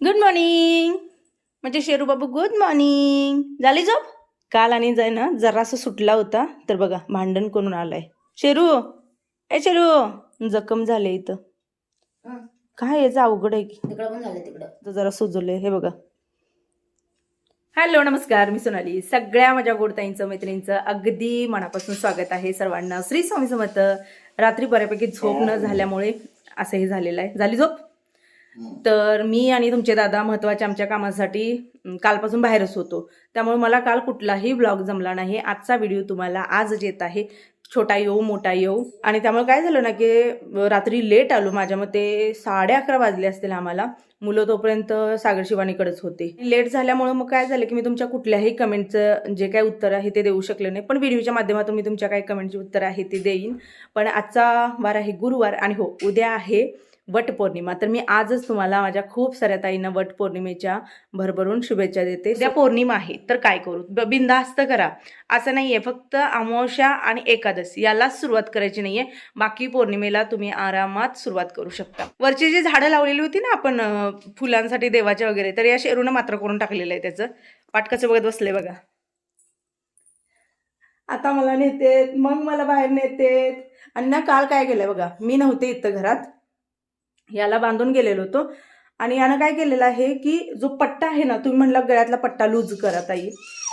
Good morning म्हणजे शेरू बाबू good morning झाली झोप? काल आणि जाय ना जरासं सुटला होता. तर बघा भांडण करून आलाय. शेरू ए शेरू जखम झाले इथं. काय याचं अवघड आहे की. तिकडं. जरा सुजवलंय हे बघा. हॅलो नमस्कार. मी सोनाली. सगळ्या माझ्या गोडताईंचं मैत्रिणींचं अगदी मनापासून स्वागत आहे सर्वांना. श्री स्वामी समर्थ. रात्री बऱ्यापैकी झोप न झाल्यामुळे असं हे झालेलं आहे. झाली झोप? तर मी आणि तुमचे दादा महत्त्वाच्या आमच्या कामासाठी कालपासून बाहेरच होतो. त्यामुळे मला काल कुठलाही ब्लॉग जमला नाही. आजचा व्हिडिओ तुम्हाला आजच येत आहे. छोटा येऊ मोठा येऊ. आणि त्यामुळे काय झालं ना की रात्री लेट आलो. माझ्या मते साडे अकरा वाजले असतील आम्हाला. मुलं तोपर्यंत सागर शिवानीकडेच होते. लेट झाल्यामुळे मग काय झालं की मी तुमच्या कुठल्याही कमेंटचं जे काय उत्तर आहे ते देऊ शकले नाही. पण व्हिडिओच्या माध्यमातून मी तुमच्या काही कमेंटची उत्तर आहे ते देईन. पण आजचा वार आहे गुरुवार. आणि हो उद्या आहे वटपौर्णिमा. तर मी आजच तुम्हाला माझ्या खूप साऱ्या ताईंना वटपौर्णिमेच्या भरभरून शुभेच्छा देते. त्या पौर्णिमा आहे तर काय करू? बिंदास्त बिनधास्त करा. असं नाहीये फक्त अमावस्या आणि एकादशी यालाच सुरुवात करायची नाहीये. बाकी पौर्णिमेला तुम्ही आरामात सुरुवात करू शकता. वरची जी झाडं लावलेली होती ना आपण फुलांसाठी देवाच्या वगैरे तर या शेरूनं मात्र करून टाकलेलं आहे त्याचं. पाटकाचं बघत बसले बघा. आता मला नेतेत मग मला बाहेर नेतेत. आणि ना काल काय केलंय बघा? मी नव्हते इथं घरात. याला बांधून गेलेलो होतो. आणि यानं काय केलेलं आहे की जो पट्टा आहे ना तुम्ही म्हणला गळ्यातला पट्टा लूज करा ताई.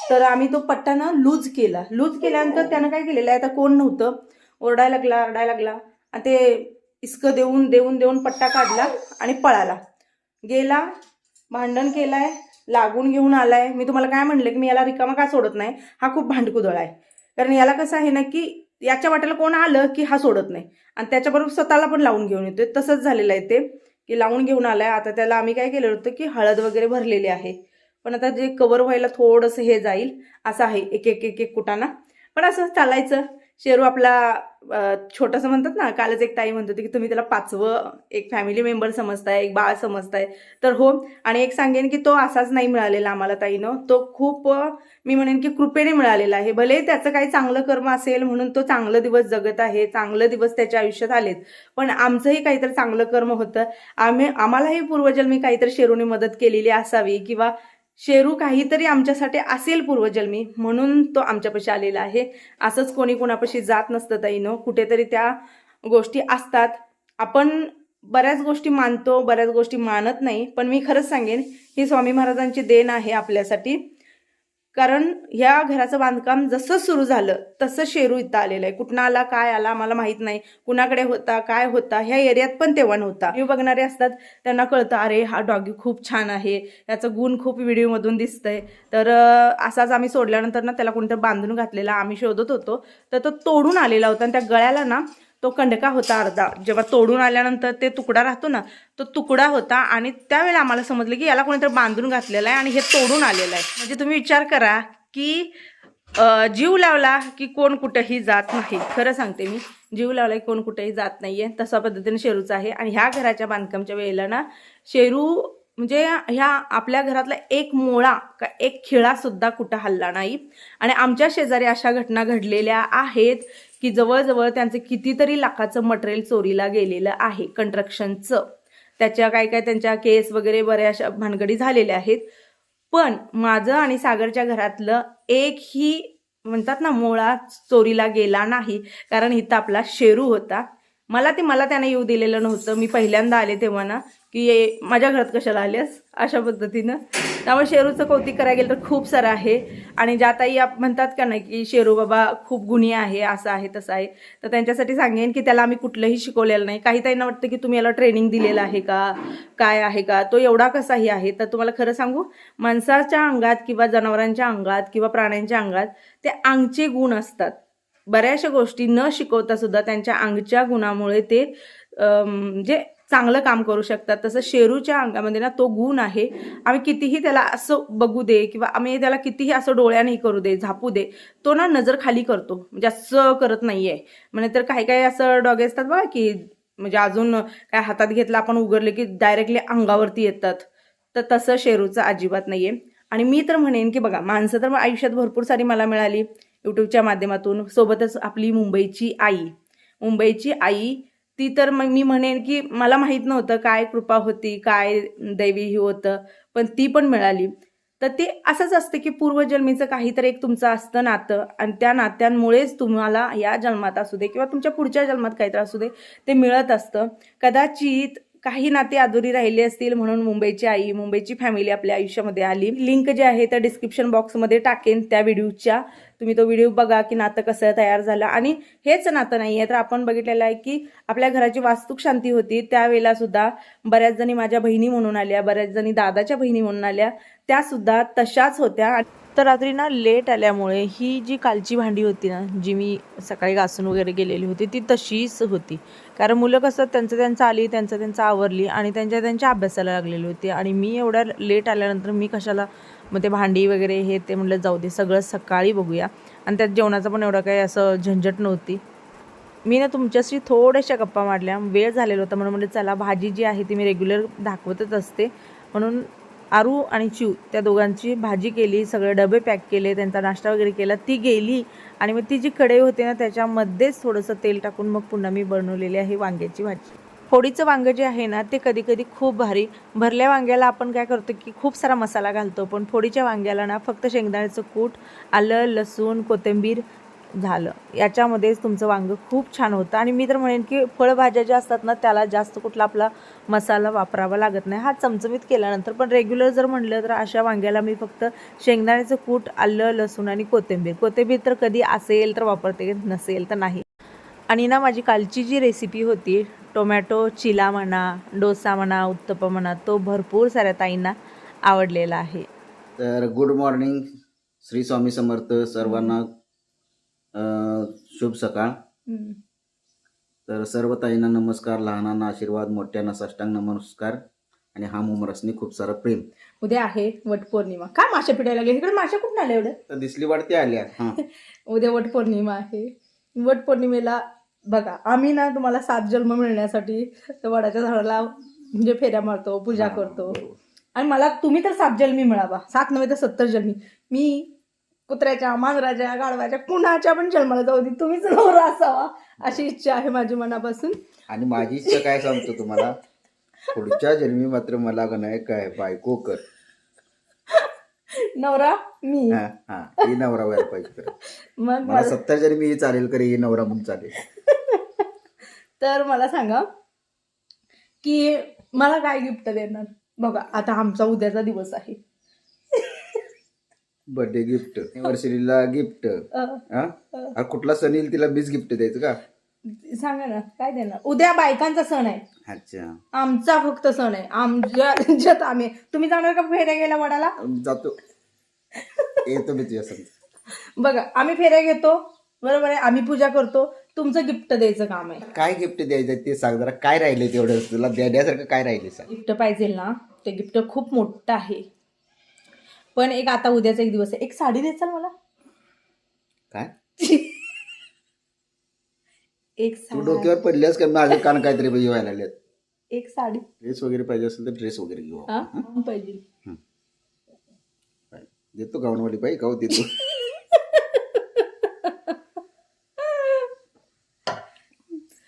तर आम्ही तो पट्टा ना लूज केला. लूज केल्यानंतर त्यानं काय केलेलं आहे आता कोण नव्हतं. ओरडायला लागला ओरडायला लागला. आणि ते इसकं देऊन देऊन देऊन पट्टा काढला आणि पळाला. गेला भांडण केलाय लागून घेऊन आलाय. मी तुम्हाला काय म्हणलं की मी याला रिकामा का सोडत नाही? हा खूप भांडकुदळ आहे. कारण याला कसं आहे ना की याच्या वाट्याला कोण आलं की हा सोडत नाही. आणि त्याच्याबरोबर स्वतःला पण लावून घेऊन येतोय. तसंच झालेलं आहे ते की लावून घेऊन आलाय. आता त्याला आम्ही काय केलं होतं की हळद वगैरे भरलेली आहे. पण आता जे कवर व्हायला थोडंसं हे जाईल असं आहे एक एक एक एक कुटाना. पण असं चालायचं. शेरू आपला छोटंसं म्हणतात ना कालच एक ताई म्हणत होती की तुम्ही त्याला पाचवं एक फॅमिली मेंबर समजताय एक बाळ समजताय. तर हो आणि एक सांगेन की तो असाच नाही मिळालेला आम्हाला ताईनं. तो खूप मी म्हणेन की कृपेने मिळालेला आहे. भले त्याचं काही चांगलं कर्म असेल म्हणून तो चांगलं दिवस जगत आहे चांगलं दिवस त्याच्या आयुष्यात आलेत. पण आमचंही काहीतरी चांगलं कर्म होतं. आम्ही आम्हालाही पूर्वजन्मी काहीतरी शेरूने मदत केलेली असावी किंवा शेरू काहीतरी आमच्यासाठी असेल पूर्वजन्मी म्हणून तो आमच्यापाशी आलेला आहे. असंच कोणी कोणापाशी जात नसतं ताईनं. कुठेतरी त्या गोष्टी असतात. आपण बऱ्याच गोष्टी मानतो बऱ्याच गोष्टी मानत नाही पण मी खरंच सांगेन ही स्वामी महाराजांची देण आहे आपल्यासाठी. कारण ह्या घराचं बांधकाम जसं सुरू झालं तसं शेरू इथं आलेलं आहे. कुठनं आला काय आला आम्हाला माहीत नाही. कुणाकडे होता काय होता ह्या एरियात पण तेव्हा नव्हता. व्ह्यू बघणारे असतात त्यांना कळतं अरे हा डॉगी खूप छान आहे. याचं गुण खूप व्हिडिओमधून दिसतंय. तर असाच आम्ही सोडल्यानंतर ना त्याला कोणतं बांधून घातलेला आम्ही शोधत होतो. तर तो तोडून आलेला होता आणि त्या गळ्याला ना तो कंडका होता अर्धा. जेव्हा तोडून आल्यानंतर ते तुकडा राहतो ना तो तुकडा होता आणि त्यावेळेला आम्हाला समजलं की याला कोणीतरी बांधून घातलेला आहे आणि हे तोडून आलेलं आहे. म्हणजे तुम्ही विचार करा की जीव लावला की कोण कुठंही जात नाही. खरं सांगते मी जीव लावला की कोण कुठेही जात नाही आहे तशा पद्धतीने शेरूचं आहे आणि ह्या घराच्या बांधकामच्या वेळेला ना शेरू म्हणजे ह्या आपल्या घरातला एक मोळा का एक खिळासुद्धा कुठं हल्ला नाही. आणि आमच्या शेजारी अशा घटना घडलेल्या आहेत की जवळजवळ त्यांचं कितीतरी लाखाचं मटेरियल चोरीला गेलेलं आहे कंस्ट्रक्शनचं त्याच्या काय काय त्यांच्या केस वगैरे बऱ्याचशा भानगडी झालेल्या आहेत. पण माझं आणि सागरच्या घरातलं एकही म्हणतात ना मोळा चोरीला गेला नाही कारण इथं आपला शेरू होता. मला ते मला त्यांना येऊ दिलेलं नव्हतं. मी पहिल्यांदा आले तेव्हा ना की ये माझ्या घरात कशाला आल्यास? अशा पद्धतीनं. त्यामुळे शेरूचं कौतिक करायला गेलं तर खूप सारं आहे. आणि ज्या ताई आप म्हणतात का नाही की शेरू बाबा खूप गुणी आहे असं आहे तसं आहे. तर त्यांच्यासाठी सांगेन की त्याला आम्ही कुठलंही शिकवलेलं नाही. काही ताईंना वाटतं की तुम्ही याला ट्रेनिंग दिलेलं आहे का? काय आहे का? तो एवढा कसाही आहे. तर तुम्हाला खरं सांगू माणसाच्या अंगात किंवा जनावरांच्या अंगात किंवा प्राण्यांच्या अंगात ते आंगचे गुण असतात. बऱ्याचशा गोष्टी न शिकवता सुद्धा त्यांच्या अंगच्या गुणामुळे ते जे म्हणजे चांगलं काम करू शकतात. तसं शेरूच्या अंगामध्ये ना तो गुण आहे. आम्ही कितीही त्याला असं बघू दे किंवा आम्ही त्याला कितीही असं डोळ्याने करू दे झापू दे तो ना नजर खाली करतो. म्हणजे असं करत नाहीये. म्हणजे तर काही काही असं डॉगे असतात बघा की म्हणजे अजून काय हातात घेतलं आपण उघडले की डायरेक्टली अंगावरती येतात. तर तसं शेरूचं अजिबात नाहीये. आणि मी तर म्हणेन की बघा माणसं तर आयुष्यात भरपूर सारी मला मिळाली. यूट्यूबच्या माध्यमातून सोबतच आपली मुंबईची आई. मुंबईची आई ती तर मग मी म्हणेन की मला माहीत नव्हतं काय कृपा होती काय दैवी ही होतं पण ती पण मिळाली. तर ते असंच असतं की पूर्वजन्मीचं काहीतरी एक तुमचं असतं नातं आणि त्या नात्यांमुळेच तुम्हाला या जन्मात असू दे किंवा तुमच्या पुढच्या जन्मात काहीतरी असू दे ते मिळत असतं. कदाचित काही नाते अधुरी राहिली असतील म्हणून मुंबईची आई मुंबईची फॅमिली आपल्या आयुष्यामध्ये आली. लिंक जे आहे त्या डिस्क्रिप्शन बॉक्समध्ये टाकेन त्या व्हिडिओच्या तुम्ही तो व्हिडिओ बघा की नातं कसं तयार झालं. आणि हेच नातं नाही आहे तर आपण बघितलेलं आहे की आपल्या घराची वास्तुक शांती होती. त्यावेळेला सुद्धा बऱ्याच जणी माझ्या बहिणी म्हणून आल्या बऱ्याच जणी दादाच्या बहिणी म्हणून आल्या. त्यासुद्धा तशाच होत्या. तर रात्री ना लेट आल्यामुळे ही जी कालची भांडी होती ना जी मी सकाळी घासून वगैरे गेलेली होती ती तशीच होती. कारण मुलं कसं त्यांचं त्यांचं आली त्यांचं त्यांचं आवरली आणि त्यांच्या त्यांच्या अभ्यासाला लागलेली होती. आणि मी एवढ्या लेट आल्यानंतर मी कशाला मग ते भांडी वगैरे हे ते म्हटलं जाऊ दे सगळं सकाळी बघूया. आणि त्यात जेवणाचं पण एवढं काही असं झंझट नव्हती. मी ना तुमच्याशी थोड्याशा गप्पा मारल्या. वेळ झालेला होता म्हणून म्हणजे चला भाजी जी आहे ती मी रेग्युलर दाखवतच असते. म्हणून आरू आणि चिव त्या दोघांची भाजी केली सगळे डबे पॅक केले त्यांचा नाश्ता वगैरे केला. ती गेली आणि मग ती जी कढई होते ना त्याच्यामध्येच थोडंसं तेल टाकून मग पुन्हा मी बनवलेली आहे वांग्याची भाजी. फोडीचं वांगं जे आहे ना ते कधी कधी खूप भारी. भरल्या वांग्याला आपण काय करतो की खूप सारा मसाला घालतो पण फोडीच्या वांग्याला ना फक्त शेंगदाण्याचं कूट आलं लसूण कोथिंबीर झालं. याच्यामध्येच तुमचं वांगं खूप छान होतं. आणि मी तर म्हणेन की फळभाज्या ज्या असतात ना त्याला जास्त कुठला आपला मसाला वापरावा लागत नाही. हा चमचमीत केल्यानंतर पण रेग्युलर जर म्हणलं तर अशा वांग्याला मी फक्त शेंगदाण्याचं कूट आलं लसूण आणि कोथिंबीर. कोथिंबीर तर कधी असेल तर वापरते नसेल तर नाही. आणि ना माझी कालची जी रेसिपी होती टोमॅटो चिला म्हणा डोसा म्हणा उत्तप्पा म्हणा तो भरपूर साऱ्या ताईंना आवडलेला आहे. तर गुड मॉर्निंग श्री स्वामी समर्थ सर्वांना शुभ सकाळ. तर सर्व ताईंना नमस्कार लहानांना आशीर्वाद मोठ्यांना साष्टांग नमस्कार आणि हा मुमरसनी खूप सारं प्रेम. उद्या आहे वटपौर्णिमा. काय माशा पिटायला लागले? इकडे माशा कुठून आल्या एवढं? तर दिसली वाढते आल्या हा. उद्या वटपौर्णिमा आहे. वटपौर्णिमेला बघा आम्ही ना तुम्हाला सात जन्म मिळण्यासाठी वडाच्या झाडाला म्हणजे फेऱ्या मारतो पूजा करतो. आणि मला तुम्ही तर सात जन्मी मिळावा. सात नव्हे तर सत्तर जन्मी. मी कुत्र्याच्या मांजराच्या गाढवाच्या कुणाच्या पण जन्माला जाऊ दे तुम्हीच नवरा असावा अशी इच्छा आहे माझी मनापासून. आणि माझी इच्छा काय सांगतो तुम्हाला? पुढच्या जन्मी मात्र मला का नाही काय बायको कर. नवरा मी. हा हा ही नवरा व्हायला पाहिजे खरं. मग मला सत्तर जन्मी ही चालेल करे ही नवरा म्हणून चालेल. तर मला सांगा की मला काय गिफ्ट देणार? बघा आता आमचा उद्याचा दिवस आहे. बर्थडे गिफ्ट वर्षरीला गिफ्ट हा? कुठला सण येईल तिला मीच गिफ्ट द्यायचं का? सांगा ना काय देणार? उद्या बायकांचा सण आहे. अच्छा. आमचा फक्त सण आहे. आमच्या ज्यात आम्ही. तुम्ही जाणार का फेऱ्या गेला वडाला? जातो. येतो मी तुझ्या संग. बघा आम्ही फेऱ्या घेतो. बरोबर आहे? आम्ही पूजा करतो. तुमचं गिफ्ट द्यायचं काम आहे. काय गिफ्ट द्यायचं ते सांग जरा. काय राहिले तेवढं? तुला देण्यासारखं काय राहिले गिफ्ट पाहिजे ना. ते गिफ्ट खूप मोठं आहे. पण एक आता उद्याचा एक दिवस आहे. एक साडी द्यायचाल मला. काय? एक तू साडी. डोक्यावर पडल्यास का? माझे कान काहीतरी पाहिजे व्हायला लागलेत. एक साडी. ड्रेस वगैरे पाहिजे असेल तर ड्रेस वगैरे घेऊ हा पाहिजे. देतो गाऊनवाली बाई गाऊ देतो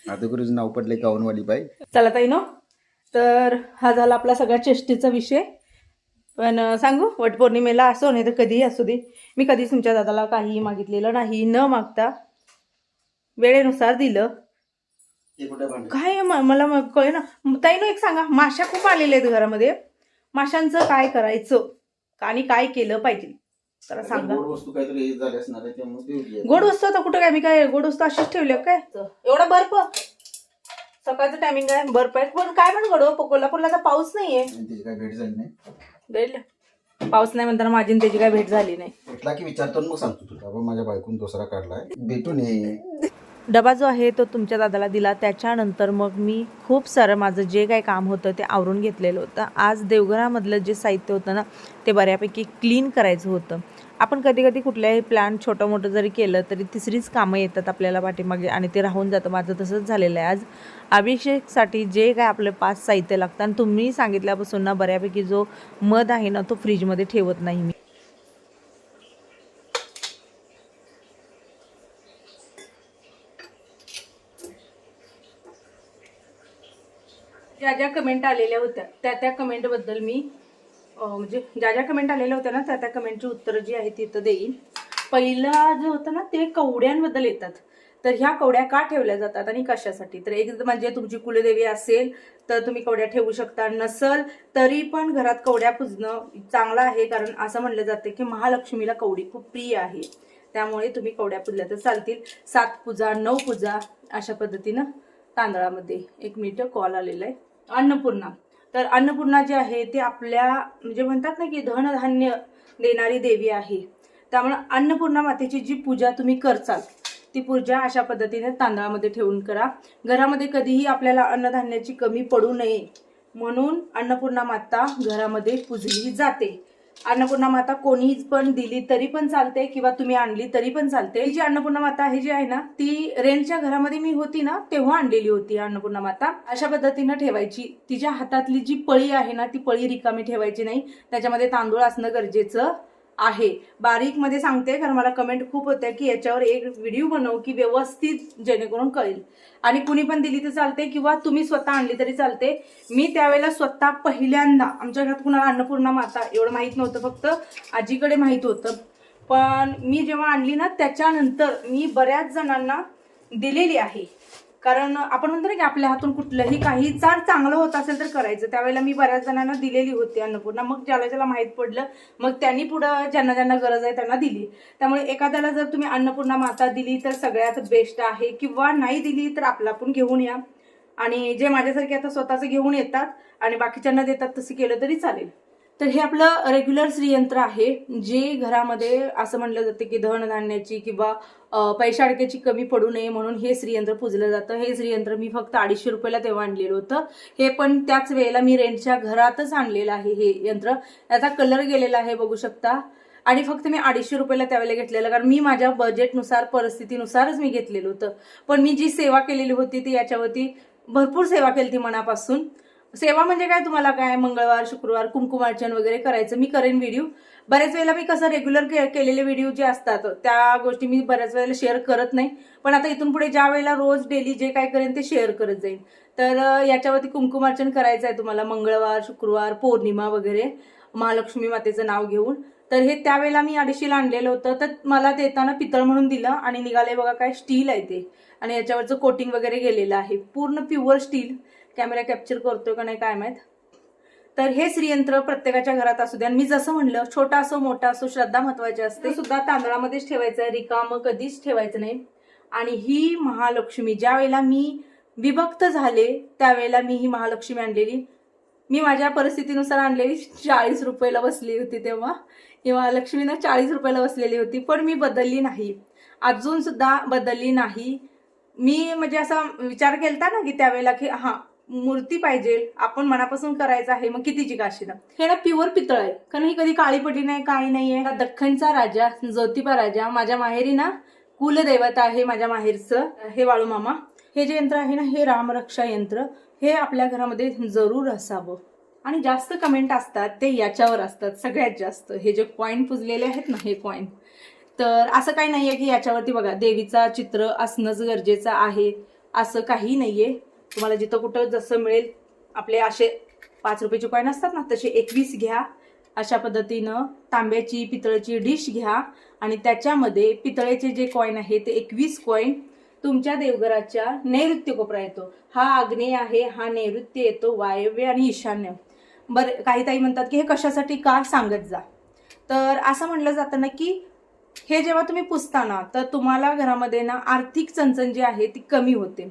आता गुरुजी नाव पडले गाऊनवाली बाई. चला ताई नो. तर हा झाला आपला सगळ्या चेष्टेचा विषय. पण सांगू वटपौर्णिमेला असो नाही तर कधीही असू दे. मी कधीच तुमच्या दादाला काही मागितलेलं नाही न मागता वेळेनुसार दिलं? काय मला मग कळे ना. ताई नो एक सांगा माशा खूप आलेल्या आहेत घरामध्ये. माशांचं काय करायचं? आणि काय केलं पाहिजे? जरा सांगा. गोड वस्तू काहीतरी हे झाले असणार आहे त्यामुळे देऊया. गोड वस्तू आता कुठं काय? मी काय गोड वस्तू अशीच ठेवली काय? एवढा बर्फ? सकाळचं टायमिंग आहे बर्फ आहे. पण काय पण गडो कोल्हापूरला आता पाऊस नाहीये. काय पाऊस नाही म्हणताना माझी आणि त्याची काय भेट झाली नाही. भेटला की विचारतो आणि मग सांगतो तुला. बाबा माझ्या बायकून दुसरा काढलाय. भेटून ये. डबा जो आहे तो तुमच्या दादाला दिला. त्याच्यानंतर मग मी खूप सारं माझं जे काही काम होतं ते आवरून घेतलेलं होतं. आज देवघरामधलं जे साहित्य होतं ना ते बऱ्यापैकी क्लीन करायचं होतं. आपण कधी कधी कुठल्याही प्लॅन छोटं मोठं जरी केलं तरी तिसरीच कामं येतात आपल्याला पाठीमागे आणि ते राहून जातं. माझं तसंच झालेलं आहे आज. अभिषेकसाठी जे काय आपलं पाच साहित्य लागतं आणि तुम्ही सांगितल्यापासून ना बऱ्यापैकी जो मध आहे ना तो फ्रीजमध्ये ठेवत नाही मी. ज्या ज्या कमेंट आलेल्या होत्या त्या त्या कमेंटबद्दल मी म्हणजे ज्या ज्या कमेंट आलेल्या होत्या ना त्या त्या कमेंटची उत्तरं जी आहेत तिथं देईन. पहिला जे होतं ना ते कवड्यांबद्दल येतात. तर ह्या कवड्या का ठेवल्या जातात आणि कशासाठी? तर एक म्हणजे तुमची कुलदेवी असेल तर तुम्ही कवड्या ठेवू शकता. नसल तरी पण घरात कवड्या पुजणं चांगलं आहे कारण असं म्हणलं जातं की महालक्ष्मीला कवडी खूप प्रिय आहे. त्यामुळे तुम्ही कवड्या पुजल्या तर चालतील. सात पूजा नऊ पूजा अशा पद्धतीनं तांदळामध्ये एक मिनिट कॉल आलेला आहे. अन्नपूर्णा. तर अन्नपूर्णा जे आहे ते आपल्या म्हणजे म्हणतात ना की धनधान्य देणारी देवी आहे. त्यामुळे अन्नपूर्णा मातेची जी पूजा तुम्ही करचाल ती पूजा अशा पद्धतीने तांदळामध्ये ठेवून करा. घरामध्ये कधीही आपल्याला अन्नधान्याची कमी पडू नये. म्हणून अन्नपूर्णा माता घरामध्ये पुजली जाते. अन्नपूर्णा माता कोणी पण दिली तरी पण चालते किंवा तुम्ही आणली तरी पण चालते. जी अन्नपूर्णा माता आहे जी आहे ना ती रेंटच्या घरामध्ये मी होती ना तेव्हा आणलेली होती अन्नपूर्णा माता. अशा पद्धतीनं ठेवायची. तिच्या हातातली जी पळी आहे ना ती पळी रिकामी ठेवायची नाही. त्याच्यामध्ये तांदूळ असणं गरजेचं आहे. बारीकमध्ये सांगते कारण मला कमेंट खूप होत्या की याच्यावर एक व्हिडिओ बनव की व्यवस्थित जेणेकरून कळेल. आणि कुणी पण दिली तर चालते किंवा तुम्ही स्वतः आणली तरी चालते. मी त्यावेळेला स्वतः पहिल्यांदा आमच्या घरात कुणाला अन्नपूर्णा माता एवढं माहीत नव्हतं फक्त आजीकडे माहीत होतं. पण मी जेव्हा आणली ना त्याच्यानंतर मी बऱ्याच जणांना दिलेली आहे. कारण आपण म्हणतो ना की आपल्या हातून कुठलंही काही चार चांगलं होत असेल तर करायचं. त्यावेळेला मी बऱ्याच जणांना दिलेली होती अन्नपूर्णा. मग ज्याला ज्याला माहीत पडलं मग त्यांनी पुढं ज्यांना ज्यांना गरज आहे त्यांना दिली. त्यामुळे एखाद्याला जर तुम्ही अन्नपूर्णा माता दिली तर सगळ्यात बेस्ट आहे किंवा नाही दिली तर आपला आपण घेऊन या. आणि जे माझ्यासारखे आता स्वतःचं घेऊन येतात आणि बाकीच्यांना देतात तसं केलं तरी चालेल. तर हे आपलं रेग्युलर श्रीयंत्र आहे जे घरामध्ये असं म्हणलं जातं की धनधान्याची किंवा अं, पैशा अडक्याची कमी पडू नये म्हणून हे श्रीयंत्र पूजलं जातं. हे श्रीयंत्र मी फक्त अडीचशे रुपयाला तेव्हा आणलेलं होतं. हे पण त्याच वेळेला मी रेंटच्या घरातच आणलेलं आहे हे यंत्र. याचा कलर गेलेला आहे बघू शकता. आणि फक्त मी अडीचशे रुपयाला त्यावेळेला घेतलेलं कारण मी माझ्या बजेटनुसार परिस्थितीनुसारच मी घेतलेलं होतं. पण मी जी सेवा केलेली होती ती याच्यावरती भरपूर सेवा केली ती मनापासून. सेवा म्हणजे काय तुम्हाला काय? मंगळवार शुक्रवार कुंकुमार्चन वगैरे करायचं. मी करेन व्हिडिओ बऱ्याच वेळेला मी कसं रेग्युलर केलेले व्हिडिओ जे असतात त्या गोष्टी मी बऱ्याच वेळेला शेअर करत नाही. पण आता इथून पुढे ज्या वेळेला रोज डेली जे काय करेन ते शेअर करत जाईन. तर याच्यावरती कुंकुमार्चन करायचं आहे तुम्हाला. मंगळवार शुक्रवार पौर्णिमा वगैरे महालक्ष्मी मातेचं नाव घेऊन. तर हे त्यावेळेला मी अडीचशेला आणलेलं होतं. तर मला देताना पितळ म्हणून दिलं आणि निघालंय बघा काय स्टील आहे ते. आणि याच्यावरचं कोटिंग वगैरे गेलेलं आहे. पूर्ण प्युअर स्टील कॅमेरा कॅप्चर करतोय का नाही काय माहीत? तर हे श्रीयंत्र प्रत्येकाच्या घरात असू द्या आणि मी जसं म्हणलं छोटा असो मोठा असो श्रद्धा महत्वाची असते. सुद्धा तांदळामध्येच ठेवायचं आहे रिकाम कधीच ठेवायचं नाही. आणि ही महालक्ष्मी ज्या वेळेला मी विभक्त झाले त्यावेळेला मी ही महालक्ष्मी आणलेली. मी माझ्या परिस्थितीनुसार आणलेली चाळीस रुपयाला बसली होती तेव्हा. ही महालक्ष्मीनं चाळीस रुपयाला बसलेली होती पण मी बदलली नाही. अजून सुद्धा बदलली नाही. मी म्हणजे असा विचार केलता ना की त्यावेळेला की हां मूर्ती पाहिजे आपण मनापासून करायचं आहे मग कितीची काशी ना? हे ना प्युअर पितळ आहे. कारण ही कधी काळी पडली नाही काही नाहीये हा दख्खनचा राजा ज्योतिबा राजा माझ्या माहेरी ना कुलदैवत आहे माझ्या माहेरचं हे वाळू मामा. हे जे यंत्र आहे ना हे रामरक्षा यंत्र हे आपल्या घरामध्ये जरूर असावं. आणि जास्त कमेंट असतात ते याच्यावर असतात सगळ्यात जास्त. हे जे कॉईन पुजलेले आहेत ना हे कॉईन तर असं काही नाही आहे की याच्यावरती बघा देवीचा चित्र असणंच गरजेचं आहे. असं काही नाही आहे तुम्हाला जिथं कुठं जसं मिळेल आपले असे पाच रुपयाचे कॉईन असतात ना तसे एकवीस घ्या. अशा पद्धतीनं तांब्याची पितळेची डिश घ्या. आणि त्याच्यामध्ये पितळेचे जे कॉईन आहे ते एकवीस कॉईन तुमच्या देवघराच्या नैऋत्य कोपरा येतो. हा आग्नेय आहे हा नैऋत्य येतो वायव्य आणि ईशान्य. बरं काही ताई म्हणतात की हे कशासाठी का सांगत जा? तर असं म्हणलं जातं ना की हे जेव्हा तुम्ही पुसता ना तर तुम्हाला घरामध्ये ना आर्थिक चणचण जी आहे ती कमी होते.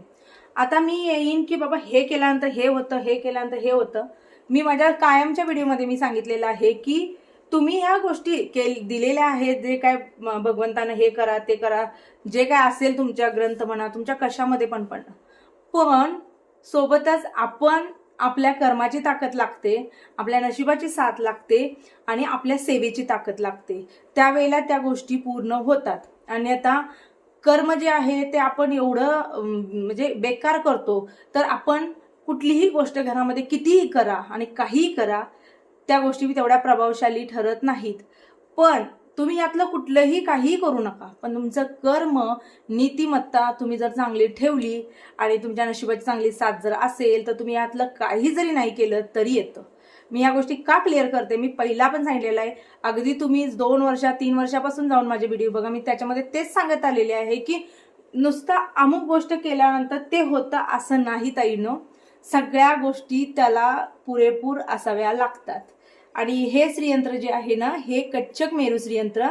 आता मी येईन की बाबा हे केल्यानंतर हे होतं हे केल्यानंतर हे होतं. मी माझ्या कायमच्या व्हिडिओमध्ये मी सांगितलेलं आहे की तुम्ही ह्या गोष्टी के दिलेल्या आहेत जे काय भगवंतानं हे करा ते करा जे काय असेल तुमच्या ग्रंथ म्हणा तुमच्या कशामध्ये पण पण. पण सोबतच आपण आपल्या कर्माची ताकद लागते आपल्या नशिबाची साथ लागते आणि आपल्या सेवेची ताकद लागते. त्यावेळेला त्या गोष्टी पूर्ण होतात. आणि आता कर्म जे आहे ते आपण एवढं म्हणजे बेकार करतो तर आपण कुठलीही गोष्ट घरामध्ये कितीही करा आणि काहीही करा त्या गोष्टी तेवढ्या प्रभावशाली ठरत नाहीत. पण तुम्ही यातलं कुठलंही काहीही करू नका. पण तुमचं कर्म नीतिमत्ता तुम्ही जर चांगली ठेवली आणि तुमच्या नशिबाची चांगली साथ जर असेल तर तुम्ही यातलं काही जरी नाही केलं तरी येतं. मी ह्या गोष्टी का क्लिअर करते? मी पहिला पण सांगितलेलं आहे. अगदी तुम्ही दोन वर्षा तीन वर्षापासून जाऊन माझे व्हिडिओ बघा. मी त्याच्यामध्ये तेच सांगत आलेले आहे की नुसतं अमुक गोष्ट केल्यानंतर ते होतं असं नाही ताईनो. सगळ्या गोष्टी त्याला पुरेपूर असाव्या लागतात. आणि हे श्रीयंत्र जे आहे ना हे कच्चक मेरू श्रीयंत्र.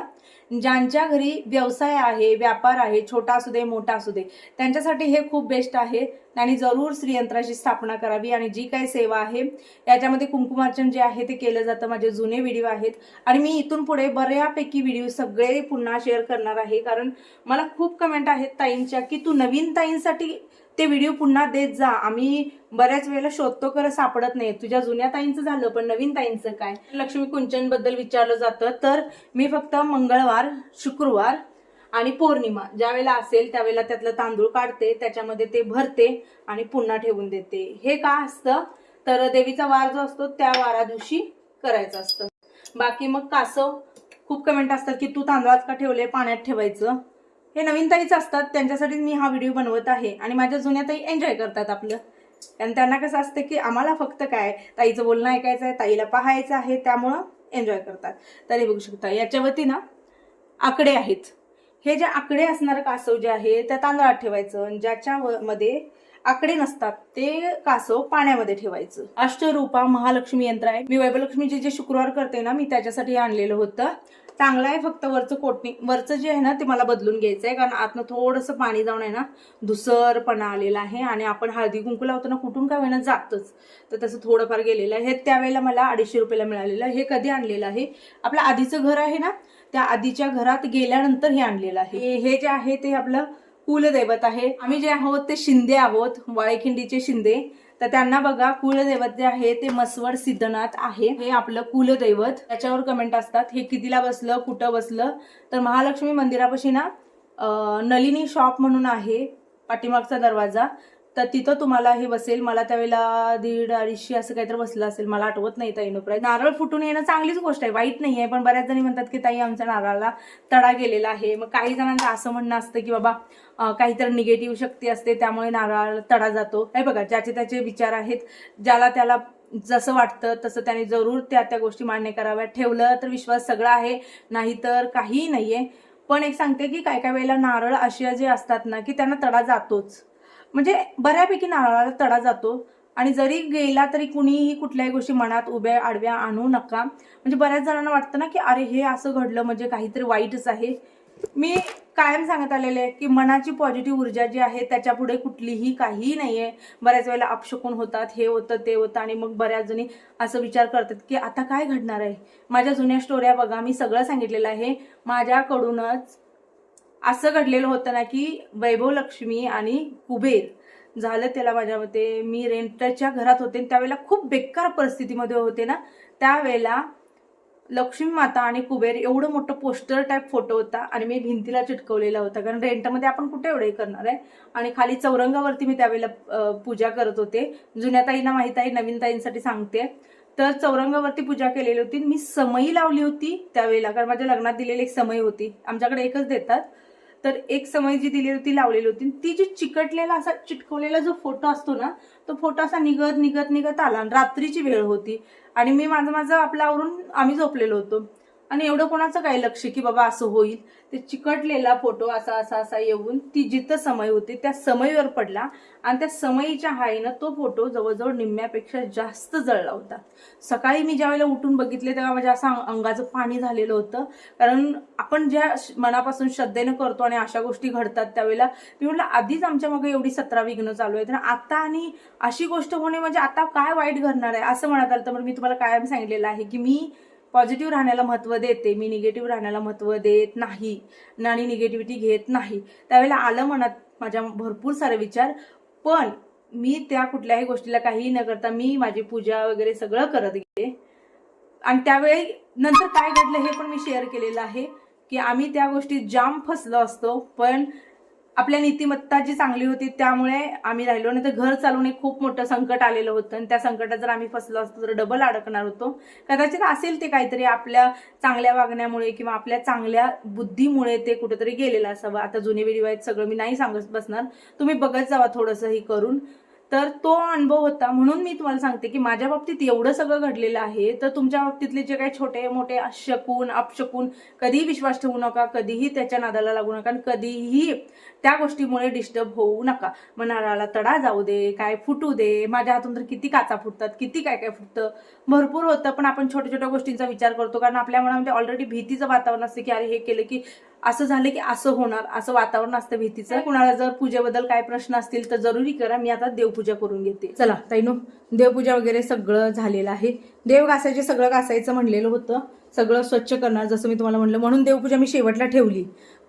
ज्यांच्या घरी व्यवसाय आहे व्यापार आहे छोटा असू दे मोठा असू दे त्यांच्यासाठी हे खूप बेस्ट आहे. आणि जरूर श्रीयंत्राची स्थापना करावी. आणि जी काही सेवा आहे याच्यामध्ये कुंकुमार्चन जे आहे ते केलं जातं. माझे जुने व्हिडिओ आहेत. आणि मी इथून पुढे बऱ्यापैकी व्हिडिओ सगळे पुन्हा शेअर करणार आहे. कारण मला खूप कमेंट आहेत ताईंच्या की तू नवीन ताईंसाठी ते व्हिडिओ पुन्हा देत जा. आम्ही बऱ्याच वेळेला शोधतो खरं सापडत नाही. तुझ्या जुन्या ताईंचं झालं पण नवीन ताईंचं काय? लक्ष्मी कुंचनबद्दल विचारलं जातं. तर मी फक्त मंगळवार शुक्रवार आणि पौर्णिमा ज्या वेळेला असेल त्यावेळेला त्यातलं तांदूळ काढते त्याच्यामध्ये ते भरते आणि पुन्हा ठेवून देते. हे का असतं? तर देवीचा वार जो असतो त्या वारा दिवशी करायचं असतं. बाकी मग कासव? खूप कमेंट असतात की तू तांदळात का ठेवले पाण्यात ठेवायचं. हे नवीन ताईच असतात त्यांच्यासाठी मी हा व्हिडिओ बनवत आहे आणि माझ्या जुन्या ताई एन्जॉय करतात आपलं. आणि त्यांना कसं असतं की आम्हाला फक्त काय ताईचं बोलणं ऐकायचं आहे ताईला पाहायचं आहे त्यामुळं एन्जॉय करतात. तरी बघू शकता याच्यावरती ना आकडे आहेत. हे जे आकडे असणारं कासव जे आहे त्या तांदळात ठेवायचं आणि ज्याच्या मध्ये आकडे नसतात ते कासव पाण्यामध्ये ठेवायचं. अष्टरूपा महालक्ष्मी यंत्र आहे. मी वैभलक्ष्मीचे जे शुक्रवार करते ना मी त्याच्यासाठी आणलेलं होतं. चांगलं आहे फक्त वरचं कोटणी वरचं जे आहे ना ते मला बदलून घ्यायचं आहे कारण आतनं थोडंसं पाणी जाऊन आहे ना धुसरपणा आलेला आहे आणि आपण हळदी कुंकू लावतो ना कुठून का होईना जातच. तर तसं थोडंफार गेलेलं आहे. हे त्यावेळेला मला अडीचशे रुपयाला मिळालेलं. हे कधी आणलेलं आहे? आपलं आधीचं घर आहे ना त्या आधीच्या घरात गेल्यानंतर हे आणलेलं आहे. हे- हे जे आहे ते आपलं कुलदैवत आहे. आम्ही जे आहोत ते शिंदे आहोत. वाळेखिंडीचे शिंदे. तर त्यांना बघा कुलदैवत जे आहे ते मसवड सिद्धनाथ आहे. हे आपलं कुलदैवत. त्याच्यावर कमेंट असतात. हे कितीला बसलं? कुठं बसलं? तर महालक्ष्मी मंदिरापाशी ना नलिनी शॉप म्हणून आहे पाठीमागचा दरवाजा. तर तिथं तुम्हाला हे बसेल मला त्यावेळेला दीड अडीचशे असं काहीतरी बसलं असेल मला आठवत नाही ताईनो प्राईस नारळ फुटून येणं चांगलीच गोष्ट आहे वाईट नाही आहे पण बऱ्याच जणी म्हणतात की ताई आमच्या नारळाला तडा गेलेला आहे. मग काही जणांचं असं म्हणणं असतं की बाबा काहीतरी निगेटिव्ह शक्ती असते त्यामुळे नारळाला तडा जातो. हे बघा ज्याचे त्याचे विचार आहेत ज्याला त्याला जसं वाटतं तसं त्याने जरूर त्या त्या गोष्टी मान्य कराव्या ठेवलं तर विश्वास सगळा आहे नाहीतर काहीही नाहीये. पण एक सांगते की काय काय वेळेला नारळ असे जे असतात ना की त्यांना तडा जातोच. म्हणजे बऱ्यापैकी नारळाला तडा जातो. आणि जरी गेला तरी कुणीही कुठल्याही गोष्टी मनात उभ्या आडव्या आणू नका. म्हणजे बऱ्याच जणांना वाटतं ना की अरे हे असं घडलं म्हणजे काहीतरी वाईटच आहे. मी कायम सांगत आलेले आहे की मनाची पॉझिटिव्ह ऊर्जा जी आहे त्याच्या पुढे कुठलीही काहीही नाही आहे बऱ्याच वेळेला अपशकून होतात हे होतं ते होतं. आणि मग बऱ्याच जणी असं विचार करतात की आता काय घडणार आहे? माझ्या जुन्या स्टोऱ्या बघा. मी सगळं सांगितलेलं आहे. माझ्याकडूनच असं घडलेलं होतं ना की वैभव लक्ष्मी आणि कुबेर झालं त्याला माझ्या मते मी रेंटच्या घरात होते आणि त्यावेळेला खूप बेकार परिस्थितीमध्ये होते ना. त्यावेळेला लक्ष्मी माता आणि कुबेर एवढं मोठं पोस्टर टाईप फोटो होता आणि मी भिंतीला चिटकवलेला होता. कारण रेंटमध्ये आपण कुठे एवढे करणार आहे? आणि खाली चौरंगावरती मी त्यावेळेला पूजा करत होते. जुन्या ताईंना माहीत आहे नवीन ताईंसाठी सांगते. तर चौरंगावरती पूजा केलेली होती मी समई लावली होती त्यावेळेला. कारण माझ्या लग्नात दिलेली एक समई होती. आमच्याकडे एकच देतात. तर एक समय जी दिली होती लावलेली होती. ती जी चिकटलेला असा चिटकवलेला जो फोटो असतो ना तो फोटो असा निघत निघत निघत आला. आणि रात्रीची वेळ होती. आणि मी माझं माझं आपल्यावरून आम्ही झोपलेलो होतो. आणि एवढं कोणाचं काय लक्ष की बाबा असं होईल? ते चिकटलेला फोटो असा असा असा येऊन ती जिथं समय होती त्या समयीवर पडला. आणि त्या समयीच्या हाईनं तो फोटो जवळजवळ निम्म्यापेक्षा जास्त जळला होता. सकाळी मी ज्या वेळेला उठून बघितले तेव्हा माझ्या असं अंगाचं पाणी झालेलं होतं. कारण आपण ज्या श- मनापासून श्रद्धेनं करतो आणि अशा गोष्टी घडतात त्यावेळेला मी म्हटलं आधीच आमच्या मागे एवढी सतरा विघ्न चालू आहेत. आणि आता आणि अशी गोष्ट होणे म्हणजे आता काय वाईट घडणार आहे? असं म्हणत आलं तर मी तुम्हाला कायम सांगितलेलं आहे की मी पॉझिटिव्ह राहण्याला महत्त्व देते. मी निगेटिव्ह राहण्याला महत्त्व देत नाही. आणि निगेटिव्हिटी घेत नाही. त्यावेळेला आलं मनात माझ्या भरपूर सारे विचार. पण मी त्या कुठल्याही गोष्टीला काहीही न करता मी माझी पूजा वगैरे सगळं करत गेले. आणि त्यावेळी नंतर काय घडलं हे पण मी शेअर केलेलं आहे की आम्ही त्या गोष्टीत जाम फसलो असतो. पण आपल्या नीतिमत्ता जी चांगली होती त्यामुळे आम्ही राहिलो. नाही तर घर चालवणे खूप मोठं संकट आलेलं होतं आणि त्या संकटात जर आम्ही फसलो असतो तर डबल अडकणार होतो. कदाचित असेल ते काहीतरी आपल्या चांगल्या वागण्यामुळे किंवा आपल्या चांगल्या बुद्धीमुळे ते कुठेतरी गेलेलं असावं. आता जुने व्हिडिओ आहेत सगळं मी नाही सांगत बसणार. तुम्ही बघत जावा थोडंसं हे करून. तर तो अनुभव होता. म्हणून मी तुम्हाला सांगते की माझ्या बाबतीत एवढं सगळं घडलेलं आहे. तर तुमच्या बाबतीतले जे काही छोटे मोठे शकून अपशकून कधीही विश्वास ठेवू नका. कधीही त्याच्या नादाला लागू नका. आणि कधीही त्या गोष्टीमुळे डिस्टर्ब होऊ नका. मनाला तडा जाऊ दे काय फुटू दे माझ्या हातून तर किती काचा फुटतात किती काय काय फुटतं. भरपूर होतं पण आपण छोट्या छोट्या गोष्टींचा विचार करतो. कारण आपल्या मनामध्ये ऑलरेडी भीतीचं वातावरण असतं की अरे हे केलं की असं झालं की असं होणार असं वातावरण असतं भीतीचं. कुणाला जर पूजेबद्दल काय प्रश्न असतील तर जरुरी करा मी आता देवपूजा करून घेते. चला ताईनो देवपूजा वगैरे सगळं झालेलं आहे. देव घासायचे सगळं घासायचं म्हणलेलं होतं. सगळं स्वच्छ करणार जसं मी तुम्हाला म्हणलं म्हणून देवपूजा मी शेवटला ठेवली.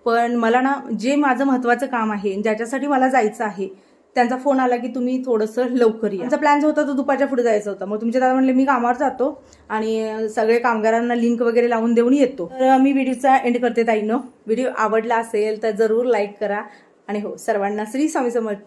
पण मला ना जे माझं महत्वाचं काम आहे ज्याच्यासाठी मला जायचं आहे त्यांचा फोन आला की तुम्ही थोडंसं लवकर या. त्यांचा प्लॅन जो होता तो दुपारच्या पुढे जायचा होता. मग तुमचे दादा म्हणले मी कामावर जातो आणि सगळे कामगारांना लिंक वगैरे लावून देऊन येतो. तर मी व्हिडिओचा एंड करते ताईनं. व्हिडिओ आवडला असेल तर जरूर लाईक करा. आणि हो सर्वांना श्री स्वामी समर्थ.